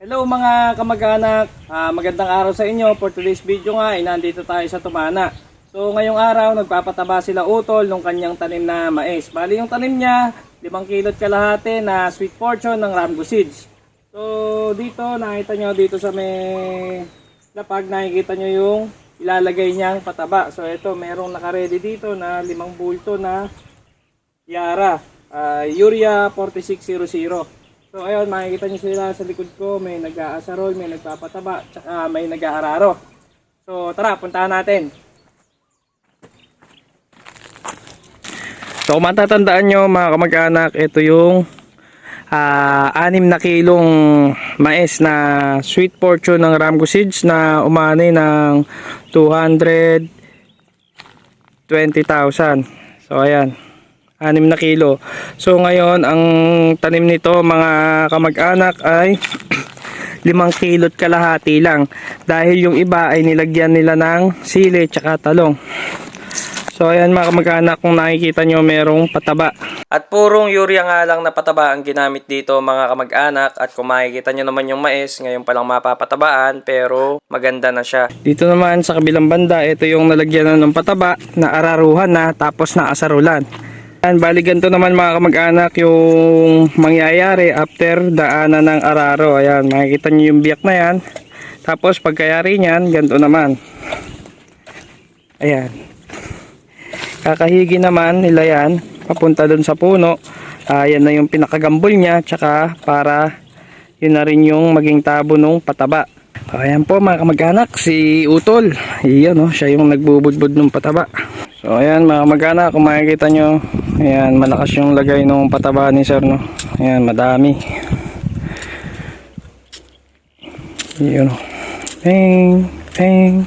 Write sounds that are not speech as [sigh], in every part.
Hello mga kamag-anak, Ah, magandang araw sa inyo. For today's video nga, ay nandito tayo sa Tumana. So ngayong araw, nagpapataba sila utol ng kanyang tanim na mais. Bali yung tanim niya, 5 kilot kalahati na sweet fortune ng Ramgo Seeds. So dito, nakita nyo dito sa may lapag, nakikita nyo yung ilalagay niyang pataba. So ito, merong nakaredy dito na limang bulto na Yara, ah, Urea 4600. So ayun, makikita niyo sila sa likod ko, may nag-aasarol, may nagpapataba, tsaka may nag-aararo. So tara, puntahan natin. So kung matatandaan nyo mga kamag-anak, ito yung ah, anim na kilong mais na sweet fortune ng Ramgo Seeds na umani ng 220,000. So ayan, anim na kilo. So ngayon, ang tanim nito mga kamag-anak ay [clears throat] limang kilot kalahati lang. Dahil yung iba ay nilagyan nila ng sili tsaka talong. So ayan mga kamag-anak, kung nakikita nyo merong pataba. At purong urea nga lang na pataba ang ginamit dito mga kamag-anak. At kung makikita nyo naman yung mais, ngayon palang mapapatabaan pero maganda na siya. Dito naman sa kabilang banda, ito yung nalagyan na ng pataba na araruhan na tapos na asarulan. Yan, bali ganito naman mga kamag-anak yung mangyayari after daanan ng araro. Ayan, makikita nyo yung biyak na yan. Tapos pagkayari niyan, ganito naman. Ayan. Kakahigi naman nila yan, papunta dun sa puno. Ah, yan na yung pinakagambol niya, tsaka para yun na rin yung maging tabo nung pataba. Ayan po mga kamag-anak, si Utol. Iyan oh, siya yung nagbubudbud ng pataba. So ayan mga kamag-anak, kung makikita nyo, ayan, malakas yung lagay ng pataba ni Sir. No? Ayan, madami. Yun. Peng, peng.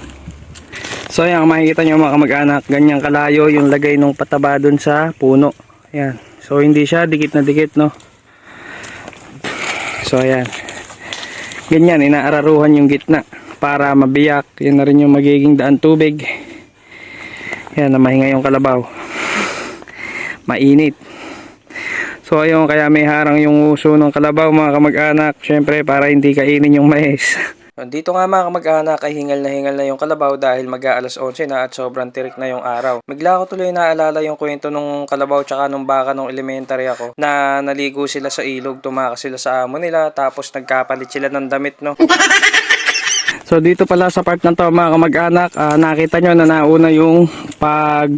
So ayan, kung makikita nyo mga kamag-anak, ganyan kalayo yung lagay ng pataba dun sa puno. Ayan. So hindi siya dikit na dikit, no? So ayan. Ganyan, inaararuhan yung gitna para mabiyak. Yan na rin yung magiging daan tubig. Yan, na mahinga yung kalabaw. Mainit. So ayun, kaya may harang yung uso ng kalabaw mga kamag-anak. Syempre, para hindi kainin yung mais. [laughs] Dito nga mga kamag-anak ay hingal na hingal na yung kalabaw dahil mag-aalas 11 na at sobrang tirik na yung araw. Bigla ko tuloy naalala yung kwento nung kalabaw tsaka nung baka nung elementary ako na naligo sila sa ilog, tumakas sila sa amo nila tapos nagkapalit sila ng damit no. [laughs] So dito pala sa part na to mga kamag-anak, ah, nakita nyo na nauna yung pag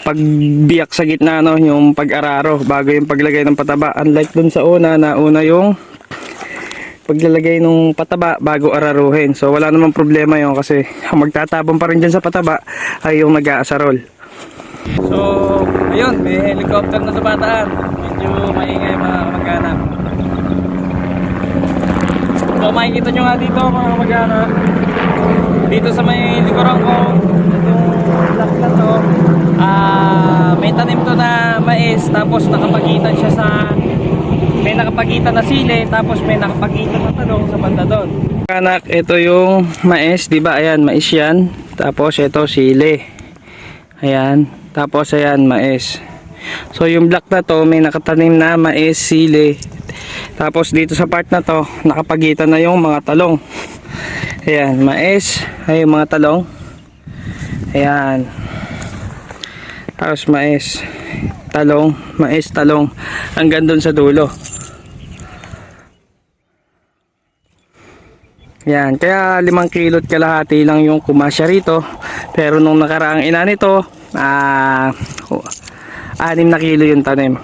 pagbiyak sa gitna no, yung pag-araro bago yung paglagay ng pataba. Unlike dun sa una, nauna yung paglalagay ng pataba bago araruhin. So wala namang problema yon kasi magtatabon pa rin dyan sa pataba ay yung nag-aasarol. So, ayun, may helicopter na sa bataan. Medyo maingay mga kamag-anak. So makikita nyo nga dito mga kamag-anak. Dito sa may likuran ko, itong block na to, ah may tanim to na mais tapos nakapagitan siya sa may nakapagitan na sili tapos may nakapagitan na talong sa banda doon. Anak, ito yung mais, 'di ba? Ayan, mais 'yan. Tapos ito sili. Ayan, tapos ayan mais. So yung black na to may nakatanim na mais, sili. Tapos dito sa part na to, nakapagitan na yung mga talong. Ayan, mais, ay mga talong. Ayan. Tapos mais, talong, mais, talong. Hanggang doon sa dulo. Yan, kaya limang kilot kalahati lang yung kumasya rito. Pero nung nakaraang ina nito, ah, oh, anim na kilo yung tanim.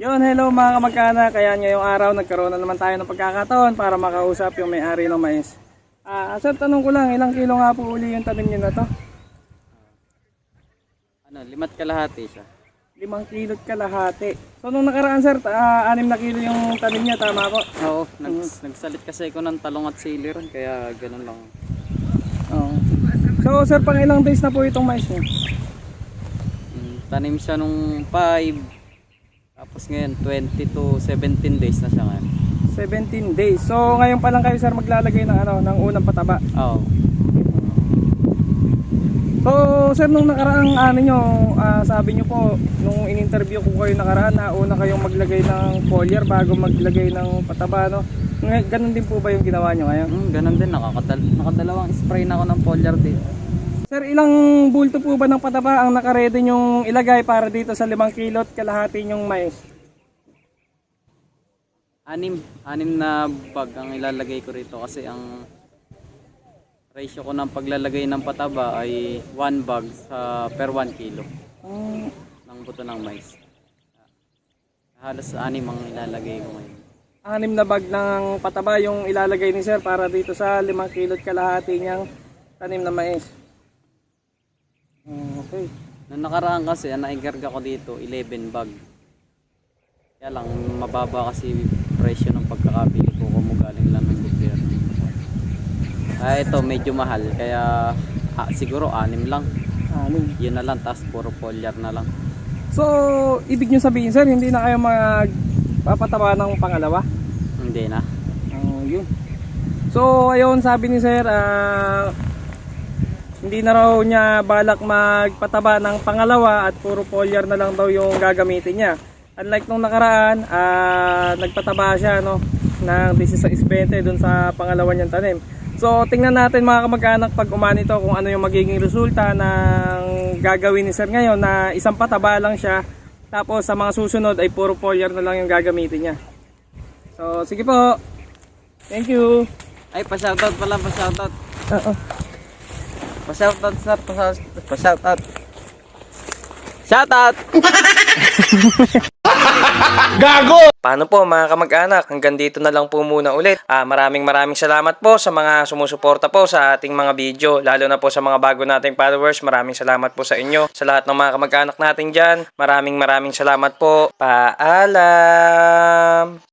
Yun, hello mga kamag-anak. Kaya ngayong araw nagkaroon na naman tayo ng pagkakataon para makausap yung may-ari ng mais. Ah, sir, tanong ko lang, ilang kilo nga po uli yung tanim niyo na to? Ano, limat kalahati siya. Limang kilot kalahati. So nung nakaraan sir, ah, anim na kilo yung tanim niya, tama po? Oo, nags, nagsalit kasi ako ng talong at sili ron, kaya ganun lang. Oo. So sir, pang ilang days na po itong mais niyo? Mm, tanim siya nung 5, tapos ngayon 20 to 17 days na siya ngayon. 17 days. So ngayon pa lang kayo sir maglalagay ng ano, ng unang pataba. Oo. So sir, nung nakaraang ano nyo, ah, sabi nyo po, nung in-interview ko kayo nakaraan, na una kayong maglagay ng foliar bago maglagay ng pataba, no? Ganun din po ba yung ginawa nyo ngayon? Hmm, ganun din, nakakadal nakadalawang spray na ako ng foliar dito. Sir, ilang bulto po ba ng pataba ang nakaredy yung ilagay para dito sa 5 kilot kalahati yung mais? Anim, anim na bag ang ilalagay ko rito kasi ang ratio ko ng paglalagay ng pataba ay 1 bag sa per 1 kilo Um, ng buto ng mais. Halos anim ang ilalagay ko ngayon. anim na bag ng pataba yung ilalagay ni sir para dito sa 5 kilot kalahati niyang tanim na mais. Okay. Nung nakaraan kasi, ang naigarga ko dito, 11 bag. Kaya lang, mababa kasi presyo ng pagkakabili ko kung galing lang ng gobyerno. Ah, ito, medyo mahal. Kaya ah, siguro anim lang. Anim. Yun na lang, tapos puro foliar na lang. So, ibig nyo sabihin sir, hindi na kayo magpapataba ng pangalawa? Hindi na. Oh, yun. So, ayun, sabi ni sir, ah, hindi na raw niya balak magpataba ng pangalawa at puro foliar na lang daw yung gagamitin niya. Unlike nung nakaraan, ah, nagpataba siya no, ng 16-20 dun sa pangalawa niyang tanim. So, tingnan natin mga kamag-anak pag umanito kung ano yung magiging resulta ng gagawin ni sir ngayon na isang pataba lang siya. Tapos sa mga susunod ay puro foliar na lang yung gagamitin niya. So, sige po. Thank you. Ay, pa-shoutout pala, pa-shoutout. Oo. Pa-shoutout, sir. Pa- Pa-shoutout. Shoutout! [laughs] Paano po mga kamag-anak? Hanggang dito na lang po muna ulit. Ah, maraming maraming salamat po sa mga sumusuporta po sa ating mga video. Lalo na po sa mga bago nating followers. Maraming salamat po sa inyo. Sa lahat ng mga kamag-anak natin dyan. Maraming maraming salamat po. Paalam!